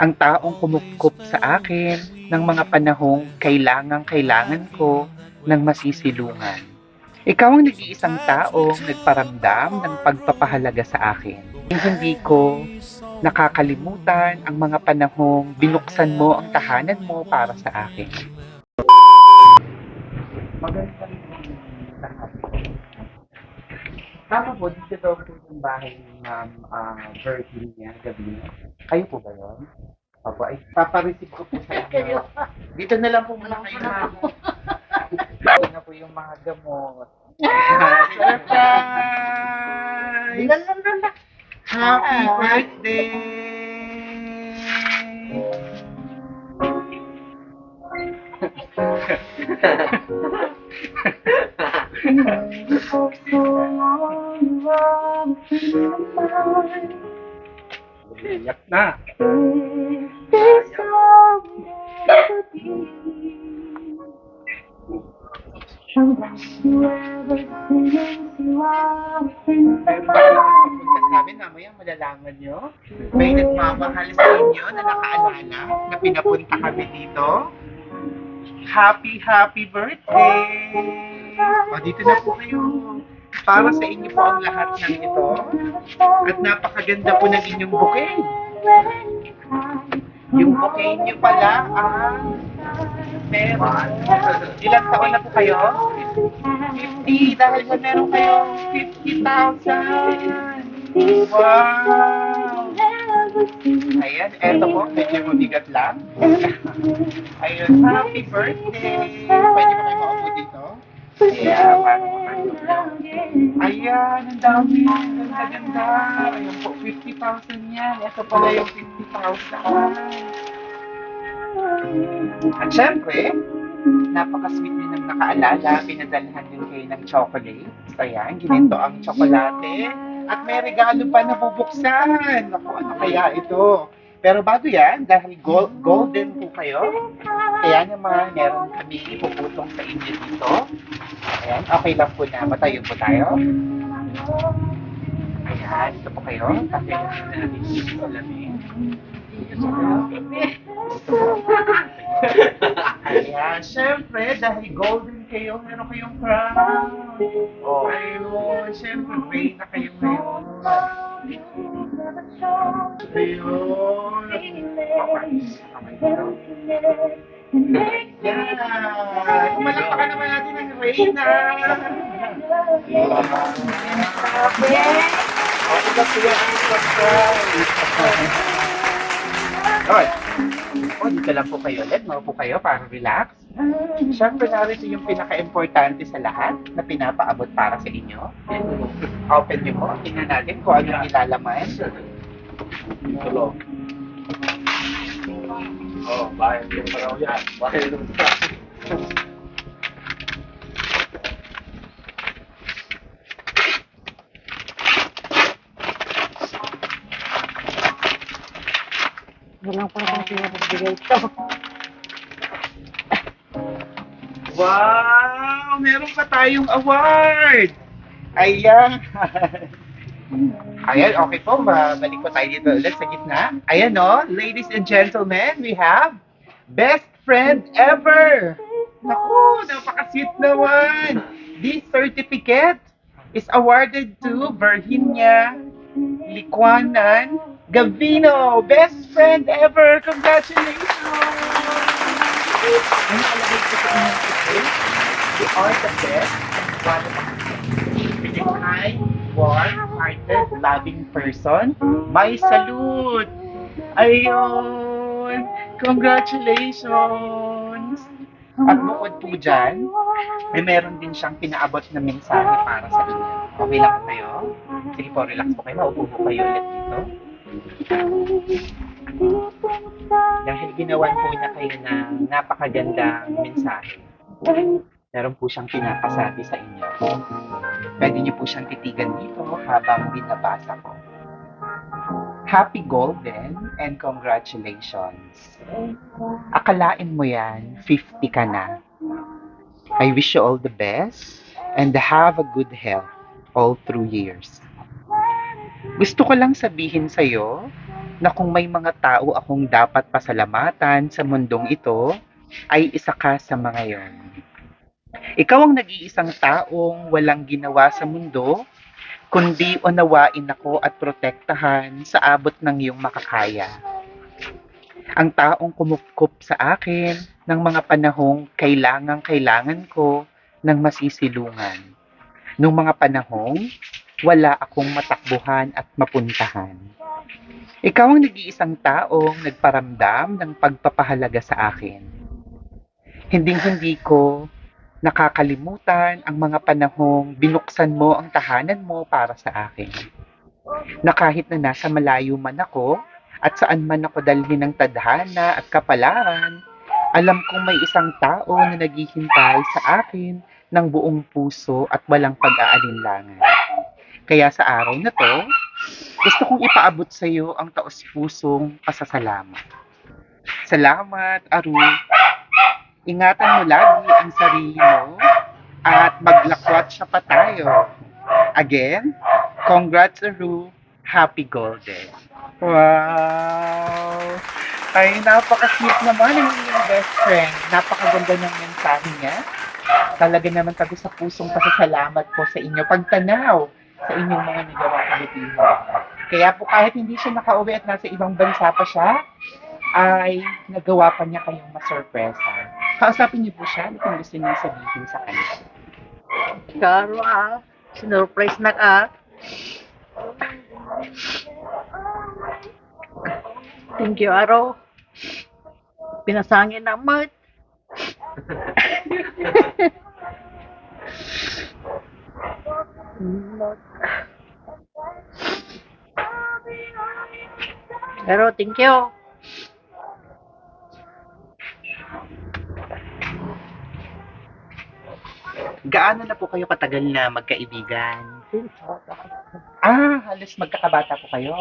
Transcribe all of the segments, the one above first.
ang taong kumupkup sa akin ng mga panahong kailangang kailangan ko ng masisilungan. Ikaw ang nag-iisang taong nagparamdam ng pagpapahalaga sa akin. Hindi ko nakakalimutan ang mga panahong binuksan mo ang tahanan mo para sa akin. Maganda rin lahat. Tama po, dito daw po yung bahay ni Ma'am uh, Virginia Gabino. Kayo po ba yun? Opo, ay papareceive ko po sa inyo. Dito na lang po muna kayo, Ma'am. Ito na po yung mga gamot. Surprise! Happy birthday! Iyak na. Sabi namaya malalaman nyo. May nagmamahal sa inyo na nakaalala na pinapunta kami dito. Happy, happy birthday! O, dito na po kayo. Para sa inyo po ang lahat ng ito. At napakaganda po ng inyong bouquet. Yung bouquet nyo pala ang meron. Ilang taon na po kayo? 50 dahil sa meron kayong 50,000. Wow! Ayan, eto po, medyo mabigat lang. Ayun, happy birthday! Pwede ba kayo maupo dito? Makayo. Ayan, ang dami. Ang ganda-ganda. Ayan po, 50,000 yan. Ito pala yung 50,000. At syempre, napaka-sweet din ng nakaalala. Pinadalhan din kayo ng chocolate. Ayan, ginito ang tsokolate. At may regalo pa na bubuksan. Naku, ano kaya ito? Pero bago yan, dahil gol- golden po kayo, kaya naman meron kami ipuputong sa inyo dito. Ayan, okay lang po na matayo po tayo. Ayan, ito po kayo. Kasi yung salamin. Ayan, syempre, dahil golden kayo, meron kayong crown. Oh. Ayun, syempre, gray na kayo ngayon. Ayun. Yan. Kumalakpakan naman natin ang Reyna. Alright. O, dito lang po kayo ulit. Maupo kayo para relax. Siyempre, narito yung pinaka-importante sa lahat na pinapaabot para sa inyo. Open niyo po. Tingnan natin kung ano yung ilalaman. Tulog. Oh, bahay yung paraw yan. Bahay yung Walang pang kasi nagbigay ito. Wow! Meron pa tayong award! Ayan! Ayan, okay po. Babalik po tayo dito ulit sa gitna. Ayan no, ladies and gentlemen, we have Best Friend Ever! Naku, napaka-sweet naman! This certificate is awarded to Virginia Liquanan Gavino! Best Friend Ever! Congratulations! Ang nakalagay ko sa inyong ticket, you are the best, one of the kind, warm-hearted, loving person. My salute! Ayun! Congratulations! At bukod po dyan, may meron din siyang pinaabot na mensahe para sa inyo. Okay lang po kayo? Sige po, relax po kayo. Maupo po kayo ulit dito. Dahil ginawan po niya kayo ng napakagandang mensahe. Meron po siyang pinapasabi sa inyo. Pwede niyo po siyang titigan dito habang binabasa ko. Happy Golden and congratulations. Akalain mo yan, 50 ka na. I wish you all the best and have a good health all through years. Gusto ko lang sabihin sa'yo na kung may mga tao akong dapat pasalamatan sa mundong ito, ay isa ka sa mga yon. Ikaw ang nag-iisang taong walang ginawa sa mundo, kundi unawain ako at protektahan sa abot ng iyong makakaya. Ang taong kumupkup sa akin ng mga panahong kailangang kailangan ko ng masisilungan. Nung mga panahong wala akong matakbuhan at mapuntahan. Ikaw ang nag-iisang taong nagparamdam ng pagpapahalaga sa akin. Hinding-hindi ko nakakalimutan ang mga panahong binuksan mo ang tahanan mo para sa akin. Na kahit na nasa malayo man ako at saan man ako dalhin ng tadhana at kapalaran, alam kong may isang tao na naghihintay sa akin ng buong puso at walang pag-aalinlangan. Kaya sa araw na to, gusto kong ipaabot sa iyo ang taos-pusong pasasalamat. Salamat, Aru. Ingatan mo lagi ang sarili mo at maglakwat siya pa tayo. Again, congrats, Aru. Happy Golden. Wow! Ay, napaka-sweet naman ang inyong best friend. Napakaganda ng mensahe niya. Talaga naman tago sa pusong pasasalamat po sa inyo. Pagtanaw sa inyong mga nagawang kabutihan. Kaya po kahit hindi siya nakauwi at nasa ibang bansa pa siya, ay nagawa pa niya kayong masurpresa. Kausapin niyo po siya ano kung gusto niyo sabihin sa kanya. Karo ah. Sinurprise na ka. Thank you, Aro. Pinasangin naman. Pero thank you. Gaano na po kayo katagal na magkaibigan? Ah, halos magkakabata po kayo.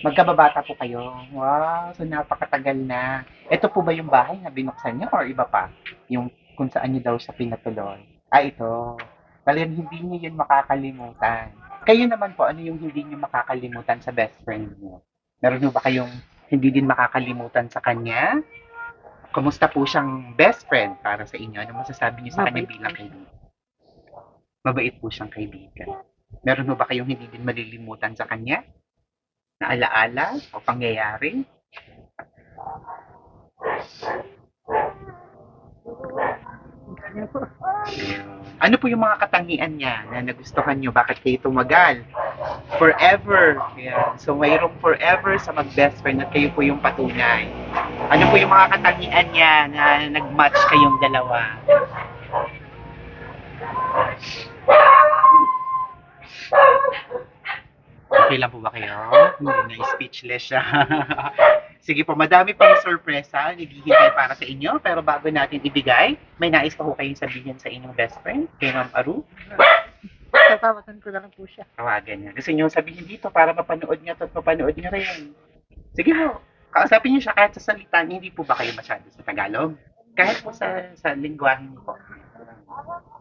Magkababata po kayo. Wow, so napakatagal na. Ito po ba yung bahay na binuksan niyo or iba pa? Yung kung saan niyo daw siya pinatuloy. Ah, ito. Talagang hindi niyo yun makakalimutan. Kayo naman po, ano yung hindi niyo makakalimutan sa best friend niyo? Meron niyo ba kayong hindi din makakalimutan sa kanya? Kumusta po siyang best friend para sa inyo? Ano masasabi niyo sa kanya bilang kaibigan? Mabait po siyang kaibigan. Meron mo ba kayong hindi din malilimutan sa kanya? Na alaala o pangyayari? Ano po yung mga katangian niya na nagustuhan niyo? Bakit kayo tumagal? Forever. Yan. So, mayroong forever sa mag-best friend at kayo po yung patunay. Ano po yung mga katangian niya na nag-match kayong dalawa? Okay lang po ba kayo? Hmm, na-speechless siya. Sige po, madami pang sorpresa naghihintay para sa inyo. Pero bago natin ibigay, may nais pa po kayong sabihin sa inyong best friend, kay Ma'am Aru. Tatawagan ko na lang po siya. Tawagan niya. Gusto niyo sabihin dito para mapanood niya at mapanood niya rin. Sige po, kausapin niyo siya kahit sa salita niya, hindi po ba kayo masyado sa Tagalog? Kahit po sa sa lingwahe niyo po.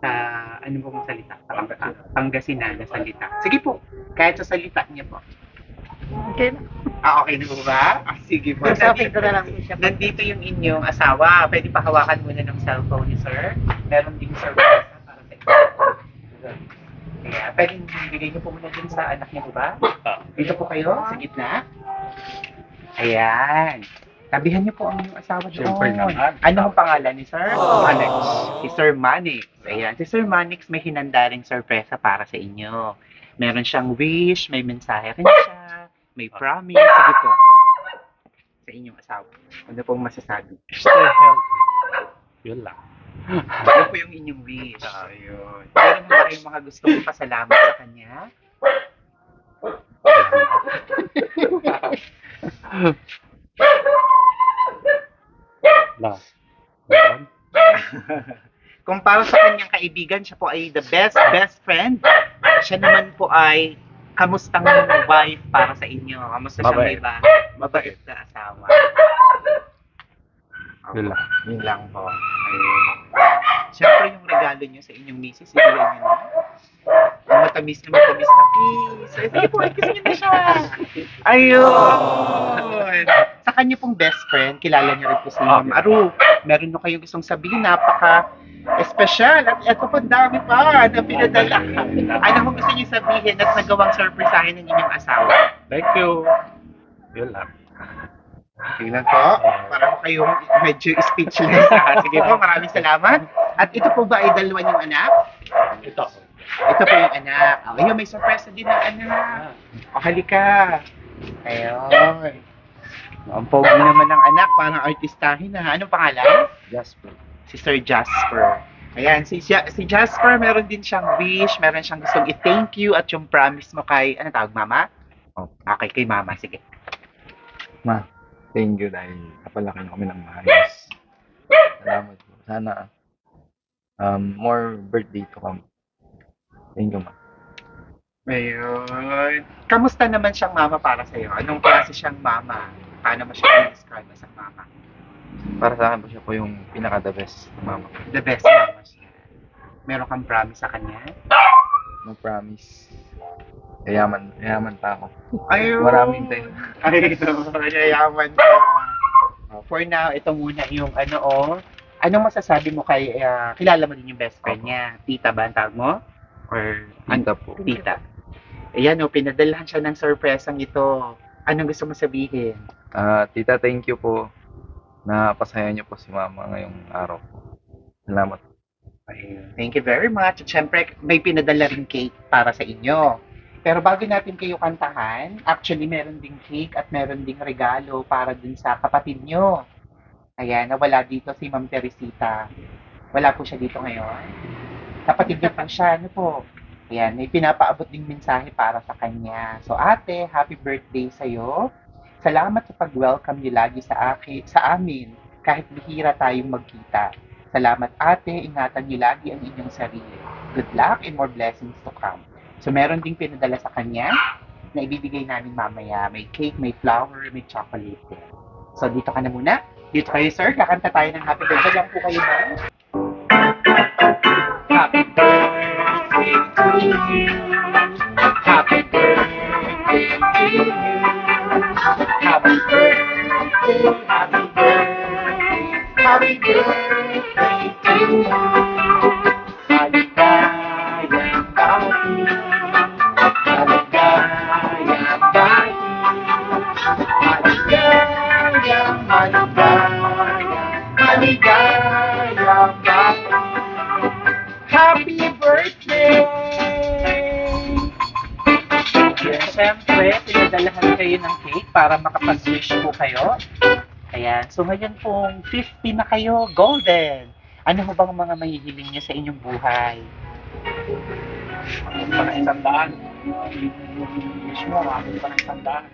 Sa ano po mong salita? Sa Pang- ah, Pangasinan na salita. Sige po, kahit sa salita niya po. Okay na. Ah, okay na po ba? Ah, sige po. Kausapin ko na lang po siya. Nandito yung inyong asawa. Pwede pa hawakan muna ng cellphone ni sir. Meron din surprise para sa inyo. Kaya, pwede bigay niyo po muna dun sa anak niya, di ba? Dito po kayo, sa gitna. Ayan. Tabihan niyo po ang inyong asawa doon. Siyempre naman. Ano ang pangalan ni Sir? Manix. Si Sir Manix. Ayan. Si Sir Manix may hinanda ring sorpresa para sa inyo. Meron siyang wish, may mensahe rin siya, may promise. Sige po. Sa inyong asawa. Ano pong masasabi? Stay healthy. Yun lang. Ano po yung inyong wish? Ayun. Meron mo ba kayong mga gustong pasalamat sa kanya? Lang. Meron? Kung para sa kanyang kaibigan, siya po ay the best, best friend. Siya naman po ay kamustang wife para sa inyo. Kamusta siya Mabait. may ba? Mabait na asawa. Yun lang. Yun lang po. Ayun. Siyempre yung regalo niyo sa inyong misis, ibigay niyo na. Ang matamis na matamis na kiss. Ay, sige po, ay, kiss niyo na siya. Ayun. Sa kanya pong best friend, kilala niyo rin po si Ma'am Aru. Meron na kayong gustong sabihin, napaka espesyal at ito pa dami pa na pinadala. Ano mo gusto niyo sabihin at nagawang surprise sa akin ng inyong asawa? Thank you. Yun lang. Tingnan po, para ko kayong medyo speechless. ha? Sige po, maraming salamat. At ito po ba ay dalawa niyong anak? Ito. Ito po yung anak. Oh, ayun, may surprise na din ng anak. O, halika. Ayun. Ang pogi naman ng anak, parang artistahin na. Anong pangalan? Jasper. Si Sir Jasper. Ayan, si, si Jasper, meron din siyang wish, meron siyang gustong i-thank you at yung promise mo kay, ano tawag, mama? Opo. Okay, kay mama, sige. Ma, thank you dahil kapalaki niyo kami ng maayos. Salamat po. Sana um, more birthday to come. Thank you, ma. Ayun. Kamusta naman siyang mama para sa'yo? Anong klase siyang mama? Paano mo siya i-describe as ang mama? Para sa akin po siya po yung pinaka-the best na mama. The best mama siya. Meron kang promise sa kanya? No promise. Yayaman, yayaman pa ako. Ayun. Maraming tayo. Ay, ito. Yayaman ka. Oh, For now, ito muna yung ano, oh. Anong masasabi mo kay, ah, kilala mo din yung best friend niya? Tita ba ang tawag mo? Or, Tita po. Tita. Ayan, oh, pinadalhan siya ng surpresang ito. Anong gusto mo sabihin? Ah, tita, thank you po na pasaya niyo po si mama ngayong araw po. Salamat. Thank you very much. At syempre, may pinadala rin cake para sa inyo. Pero bago natin kayo kantahan, actually meron ding cake at meron ding regalo para dun sa kapatid nyo. Ayan, nawala dito si Ma'am Teresita. Wala po siya dito ngayon. Kapatid niya pa siya, ano po? Ayan, may pinapaabot ding mensahe para sa kanya. So ate, happy birthday sa'yo. Salamat sa pag-welcome niyo lagi sa, aki, sa amin kahit bihira tayong magkita. Salamat ate, ingatan niyo lagi ang inyong sarili. Good luck and more blessings to come. So meron ding pinadala sa kanya na ibibigay namin mamaya. May cake, may flower, may chocolate. So dito ka na muna. Dito kayo sir, kakanta tayo ng happy birthday lang po kayo ma'am. Happy birthday to you. Happy birthday to you. Happy birthday to you. Maligayang bati, maligayang bati, maligayang, maligayang, maligayang bati. Happy kayo ng cake para makapag-wish po kayo. Ayan, so ngayon pong 50 na kayo, golden. Ano ho bang mga mahihiling niyo sa inyong buhay? Abot pa ng isang daan. Wish mo, abot pa ng isang daan.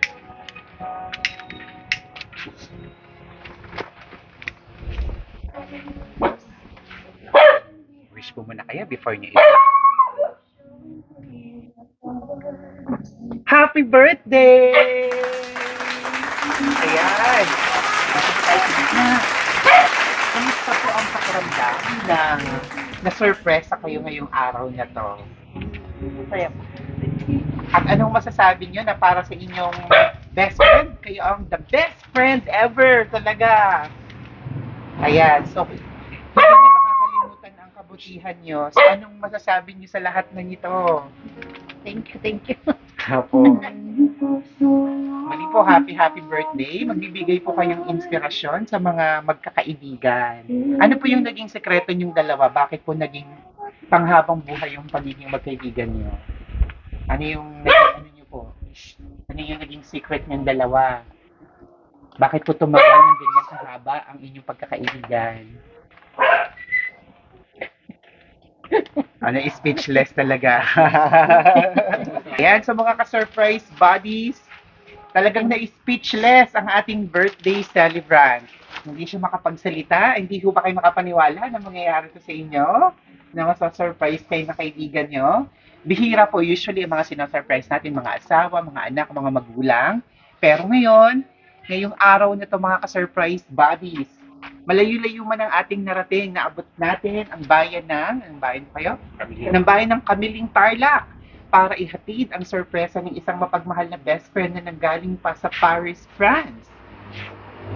Wish po muna kayo before niyo ito. Happy birthday! Ayan. Na, kamusta po ang pakiramdam na na-surpresa kayo ngayong araw na to? Masaya po. At anong masasabi niyo na para sa inyong best friend? Kayo ang the best friend ever talaga. Ayan, so hindi niyo makakalimutan ang kabutihan niyo. So anong masasabi niyo sa lahat ng ito? Thank you, thank you. Apo. Mali po, happy happy birthday. Magbibigay po kayong inspirasyon sa mga magkakaibigan. Ano po yung naging sekreto niyong dalawa? Bakit po naging panghabang buhay yung pagiging magkaibigan niyo? Ano yung naging, ano niyo po? Ano yung naging secret niyong dalawa? Bakit po tumagal ng ganyan kahaba ang inyong pagkakaibigan? ano, speechless talaga. Ayan, sa mga ka-surprise buddies, talagang na-speechless ang ating birthday celebrant. Hindi siya makapagsalita, hindi ko ba kayo makapaniwala na mangyayari to sa inyo? Na masa-surprise kayo na kaibigan nyo? Bihira po, usually ang mga sinasurprise natin, mga asawa, mga anak, mga magulang. Pero ngayon, ngayong araw na to mga ka-surprise buddies, malayo-layo man ang ating narating, naabot natin ang bayan ng, ang bayan pa kayo? Kami ng bayan ng Kamiling Tarlac. Para ihatid ang sorpresa ng isang mapagmahal na best friend na nanggaling pa sa Paris, France.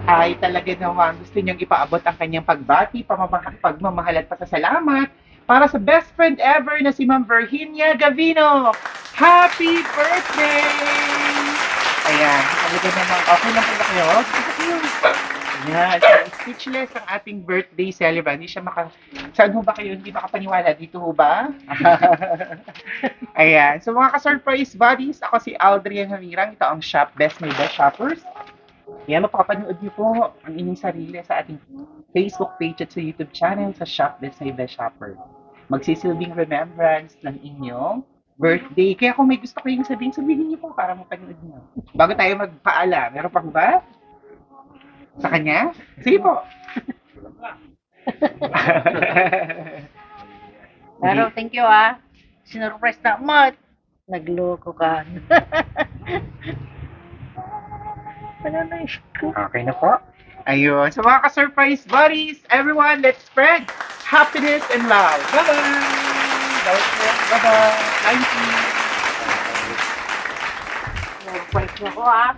Ay talaga naman gusto niyang ipaabot ang kanyang pagbati, pagmamahal at pasasalamat para sa best friend ever na si Ma'am Virginia Gavino. Happy birthday! Ayan, talaga naman, okay lang pala kayo. Ayan, so speechless ang ating birthday celebrant. Hindi siya maka... Saan ho ba kayo? Hindi makapaniwala? Dito ho ba? Ayan. So mga ka-surprise buddies, ako si Aldrian Hamirang. Ito ang Shop Best My Best Shoppers. Yan, mapapanood niyo po ang inyong sarili sa ating Facebook page at sa YouTube channel sa Shop Best My Best Shopper. Magsisilbing remembrance ng inyong birthday. Kaya kung may gusto kayong sabihin, sabihin niyo po para mapanood niyo. Bago tayo magpaala, meron pa ho ba? Sa kanya? Sige po. Pero thank you ah. Sinurprise na mo. Nagloko ka. Pananay ko. Okay na po. Ayun. So mga ka-surprise buddies, everyone, let's spread happiness and love. Bye-bye! Bye-bye! Thank you! Sinurprise na ko ah.